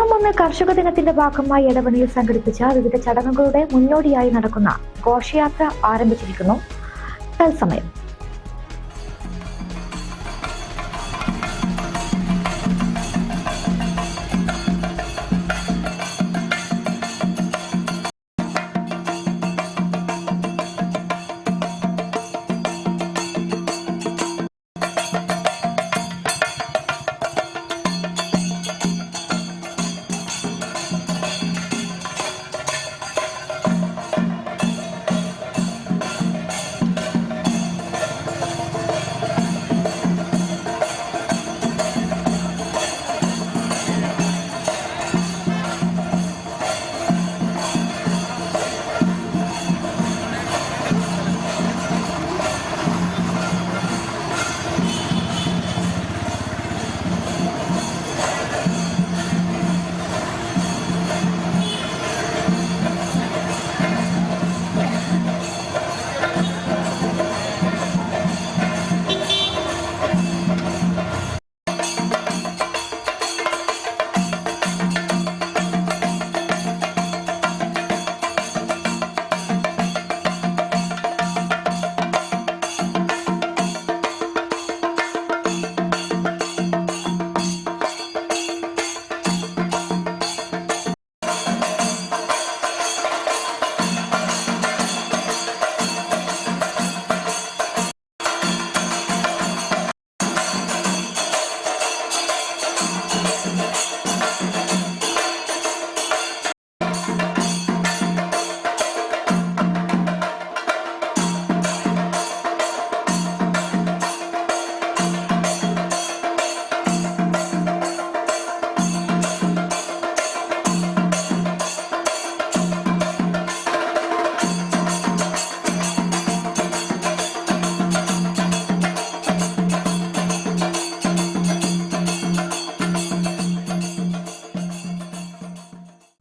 ഒന്ന് കർഷക ദിനത്തിന്റെ ഭാഗമായി ഇടവണിയിൽ സംഘടിപ്പിച്ച വിവിധ ചടങ്ങുകളുടെ മുന്നോടിയായി നടക്കുന്ന ഘോഷയാത്ര ആരംഭിച്ചിരിക്കുന്നു. തത്സമയം.